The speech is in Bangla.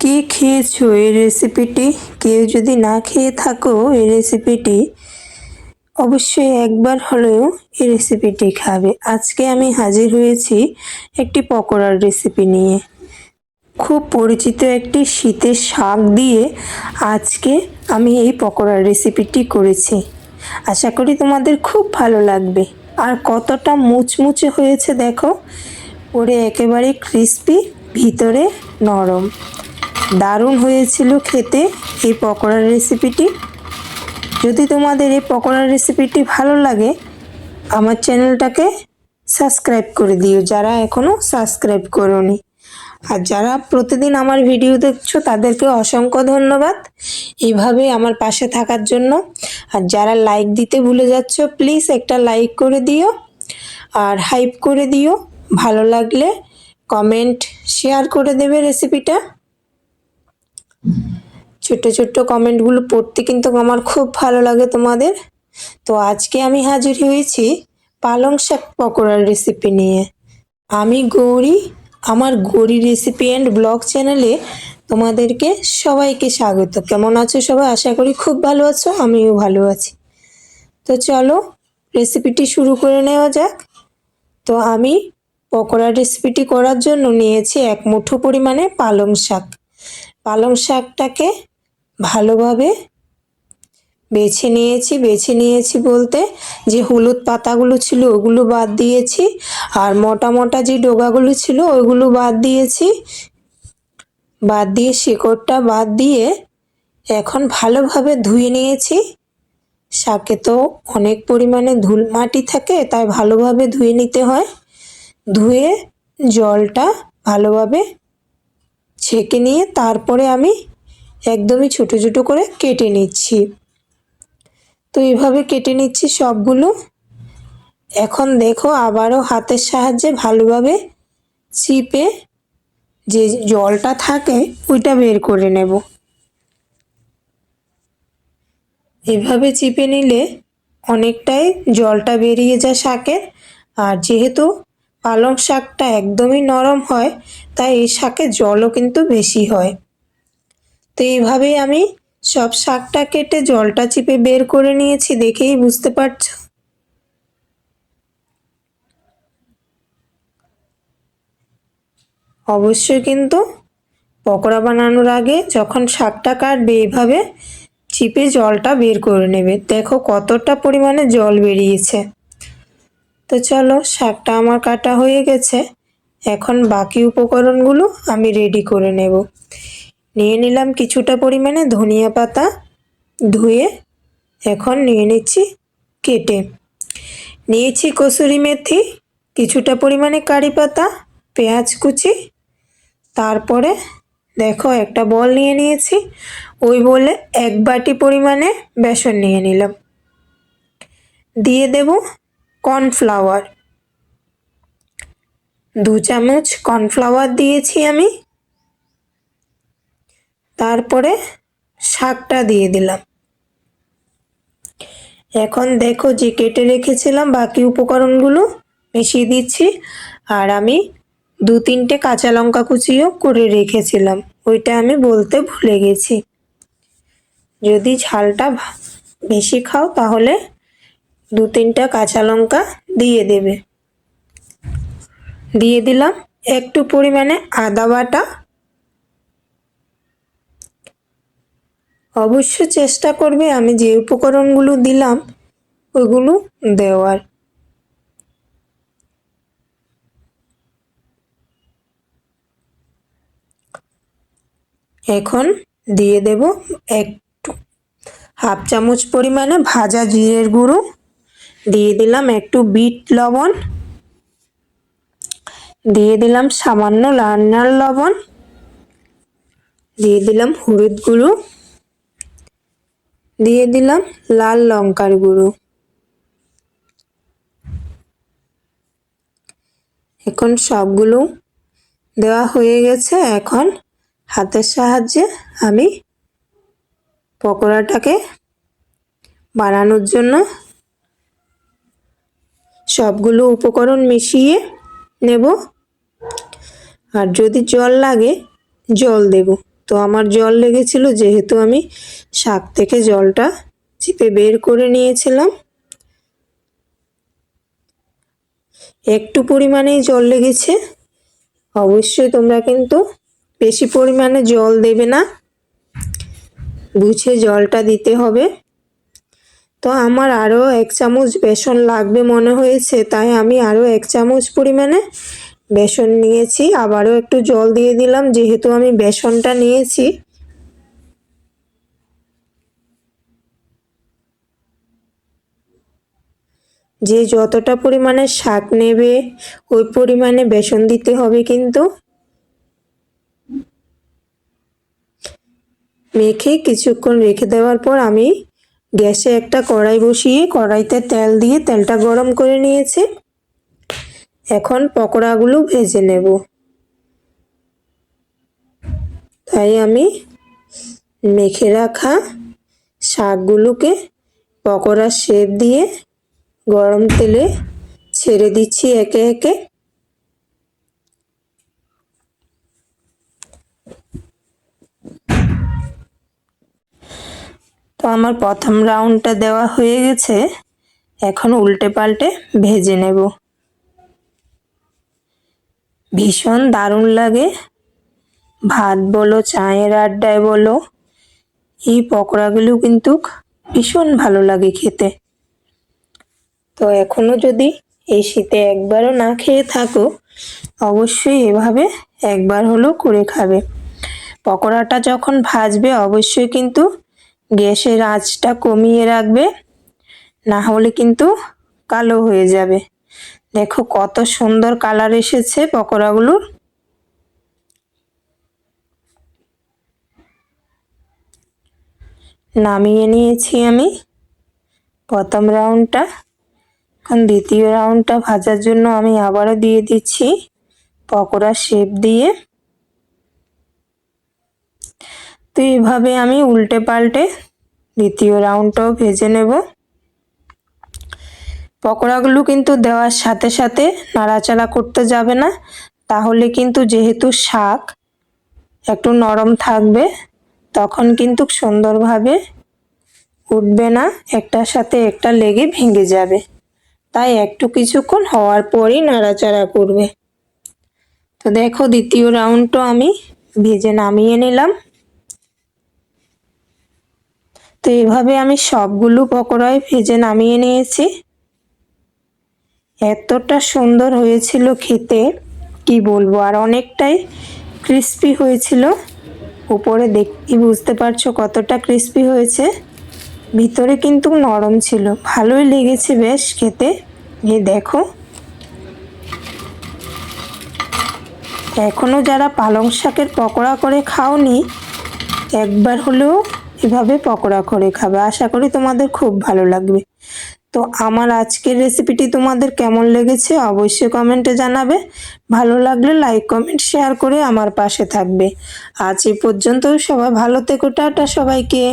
কে খেয়েছো এই রেসিপিটি কেউ যদি না খেয়ে থাকো এই রেসিপিটি অবশ্যই একবার হলেও এই রেসিপিটি খাবে। আজকে আমি হাজির হয়েছি একটি পকোড়ার রেসিপি নিয়ে। খুব পরিচিত একটি শীতের শাক দিয়ে আজকে আমি এই পকোড়ার রেসিপিটি করেছি। আশা করি তোমাদের খুব ভালো লাগবে। আর কতটা মুচমুচে হয়েছে দেখো, ওরে একেবারে ক্রিস্পি ভিতরে নরম। দারুণ হয়েছিল খেতে এই পকোড়ার রেসিপিটি। যদি তোমাদের এই পকোড়ার রেসিপিটি ভালো লাগে, আমার চ্যানেলটাকে সাবস্ক্রাইব করে দিও, যারা এখনও সাবস্ক্রাইব করোনি। আর যারা প্রতিদিন আমার ভিডিও দেখছ, তাদেরকে অসংখ্য ধন্যবাদ এভাবে আমার পাশে থাকার জন্য। আর যারা লাইক দিতে ভুলে যাচ্ছ প্লিজ একটা লাইক করে দিও আর হাইপ করে দিও। ভালো লাগলে কমেন্ট শেয়ার করে দেবে রেসিপিটা। ছোট্ট ছোট্ট কমেন্টগুলো পড়তে কিন্তু আমার খুব ভালো লাগে তোমাদের। তো আজকে আমি হাজির হয়েছি পালং শাক পকোড়ার রেসিপি নিয়ে। আমি গৌরী, আমার গৌরী রেসিপি অ্যান্ড ব্লগ চ্যানেলে তোমাদেরকে সবাইকে স্বাগত। কেমন আছো সবাই? আশা করি খুব ভালো আছো, আমিও ভালো আছি। তো চলো রেসিপিটি শুরু করে নেওয়া যাক। তো আমি পকোড়ার রেসিপিটি করার জন্য নিয়েছি এক মুঠো পরিমাণে পালং শাক। পালং শাকটাকে ভালোভাবে বেছে নিয়েছি বেছে নিয়েছি বলতে যে হলুদ পাতাগুলো ছিল ওগুলো বাদ দিয়েছি আর মোটা মোটা যে ডোগাগুলো ছিল ওইগুলো বাদ দিয়েছি। বাদ দিয়ে শিকড়টা বাদ দিয়ে এখন ভালোভাবে ধুয়ে নিয়েছি। শাকে তো অনেক পরিমাণে ধুল মাটি থাকে তাই ভালোভাবে ধুয়ে নিতে হয়। ধুয়ে জলটা ভালোভাবে ছেঁকে নিয়ে তারপরে আমি একদমই ছোটো ছোটো করে কেটে নিচ্ছি। তো এইভাবে কেটে নিচ্ছি সবগুলো। এখন দেখো আবারও হাতের সাহায্যে ভালোভাবে চিপে যে জলটা থাকে, ওইটা বের করে নেব। এভাবে চিপে নিলে অনেকটাই জলটা বেরিয়ে যায় শাকের আর যেহেতু পালং শাকটা একদমই নরম হয়, তাই এই শাকে জলও কিন্তু বেশি হয়। তো এইভাবেই আমি সব শাকটা কেটে জলটা চিপে বের করে নিয়েছি, দেখেই বুঝতে পারছ। অবশ্যই কিন্তু পকোড়া বানানোর আগে যখন শাকটা কাটবে এইভাবে চিপে জলটা বের করে নেবে। দেখো কতটা পরিমাণে জল বেরিয়েছে। তো চলো, শাকটা আমার কাটা হয়ে গেছে। এখন বাকি উপকরণগুলো আমি রেডি করে নেব। নিয়ে নিলাম কিছুটা পরিমাণে ধনিয়া পাতা। ধুয়ে এখন নিয়ে নিচ্ছি কেটে। নিয়েছি কসুরি মেথি, কিছুটা পরিমাণে কারি পাতা, পেঁয়াজ কুচি। তারপরে দেখো, একটা বল নিয়ে নিয়েছি। ওই বলে এক বাটি পরিমাণে বেসন নিয়ে নিলাম। দিয়ে দেব কর্নফ্লাওয়ার। দু চামচ কর্নফ্লাওয়ার দিয়েছি আমি। তারপরে শাকটা দিয়ে দিলাম। এখন দেখো যে কেটে রেখেছিলাম বাকি উপকরণগুলো। মিশিয়ে দিচ্ছি। আর আমি দু তিনটে কাঁচা লঙ্কা কুচিও করে রেখেছিলাম। ওইটা আমি বলতে ভুলে গেছি। যদি ঝালটা বেশি খাও তাহলে দু তিনটা কাঁচা লঙ্কা দিয়ে দেবে। দিয়ে দিলাম একটু পরিমাণে আদা বাটা। অবশ্য চেষ্টা করবে আমি যে উপকরণগুলো দিলাম ওইগুলো দেওয়ার। এখন দিয়ে দেব একটু হাফ চামচ পরিমাণে ভাজা জিরের গুঁড়ো। দিয়ে দিলাম একটু বিট লবণ। দিয়ে দিলাম সামান্য রান্নার লবণ। দিয়ে দিলাম হলুদ গুঁড়ো। দিয়ে দিলাম লাল লঙ্কার গুঁড়ো। এখন সবগুলো দেওয়া হয়ে গেছে। এখন হাতের সাহায্যে আমি পকোড়াটাকে বানানোর জন্য সবগুলো উপকরণ মিশিয়ে নেব। আর যদি জল লাগে, জল দেব। তো আমার জল লেগেছিল, যেহেতু আমি শাক থেকে জলটা চিপে বের করে নিয়েছিলাম। একটু পরিমাণেই জল লেগেছে। অবশ্যই তোমরা কিন্তু বেশি পরিমাণে জল দেবে না। বুঝে জলটা দিতে হবে। তো আমার আরও এক চামচ বেসন লাগবে মনে হয়েছে, তাই আমি আরও এক চামচ পরিমাণে বেসন নিয়েছি। আবারও একটু জল দিয়ে দিলাম, যেহেতু আমি বেসনটা নিয়েছি। যে যতটা পরিমাণে শাক নেবে, ওই পরিমাণে বেসন দিতে হবে কিন্তু। মেখে কিছুক্ষণ রেখে দেওয়ার পর আমি গ্যাসে একটা কড়াই বসিয়ে কড়াইতে তেল দিয়ে তেলটা গরম করে নিয়েছি। এখন পকোড়াগুলো ভেজে নেব। তাই আমি মেখে রাখা শাকগুলোকে পকোড়ার শেপ দিয়ে গরম তেলে ছেড়ে দিচ্ছি একে একে। তো আমার প্রথম রাউন্ডটা দেওয়া হয়ে গেছে। এখন উল্টে পাল্টে ভেজে নেব। ভীষণ দারুণ লাগে। ভাত বলো, চায়ের আড্ডায় বলো, এই পকোড়াগুলো কিন্তু ভীষণ ভালো লাগে খেতে। তো এখনও যদি এই শীতে একবারও না খেয়ে থাকো, অবশ্যই এভাবে একবার হলেও করে খাবে। পকোড়াটা যখন ভাজবে, অবশ্যই কিন্তু গ্যাসের আঁচটা কমিয়ে রাখবে, না হলে কিন্তু কালো হয়ে যাবে। দেখো কত সুন্দর কালার এসেছে পকোড়াগুলোর নামিয়ে নিয়েছি আমি প্রথম রাউন্ডটা। এখন দ্বিতীয় রাউন্ডটা ভাজার জন্য আমি আবারও দিয়ে দিচ্ছি পকোড়া শেপ দিয়ে। তো এইভাবে আমি উল্টে পাল্টে দ্বিতীয় রাউন্ডটাও ভেজে নেব। পকোড়াগুলো কিন্তু দেওয়ার সাথে সাথে নাড়াচাড়া করতে যাবে না। তাহলে কিন্তু যেহেতু শাক একটু নরম থাকবে, তখন কিন্তু সুন্দরভাবে উঠবে না, একটার সাথে একটা লেগে ভেঙে যাবে। তাই একটু কিছুক্ষণ হওয়ার পরই নাড়াচাড়া করবে। তো দেখো, দ্বিতীয় রাউন্ডটা আমি ভেজে নামিয়ে নিলাম। তো এভাবে আমি সবগুলো পকোড়ায় ভেজে নামিয়ে নিয়েছি। এতটা সুন্দর হয়েছিল খেতে, কি বলব, আর অনেকটাই ক্রিস্পি হয়েছিল। উপরে দেখি বুঝতে পারছ কতটা ক্রিস্পি হয়েছে? ভিতরে কিন্তু নরম ছিল, ভালোই লেগেছে বেশ খেতে। এই দেখো। এখনও যারা পালং শাকের পকোড়া করে খাওনি, একবার হলেও এভাবে পকোড়া করে খাবে। আশা করি তোমাদের খুব ভালো লাগবে। তো আমার আজকের রেসিপিটি তোমাদের কেমন লেগেছে অবশ্যই কমেন্টে জানাবে। ভালো লাগলে লাইক কমেন্ট শেয়ার করে আমার পাশে থাকবে। আজ এ পর্যন্ত সবাই ভালো থেকো, টাটা সবাইকে।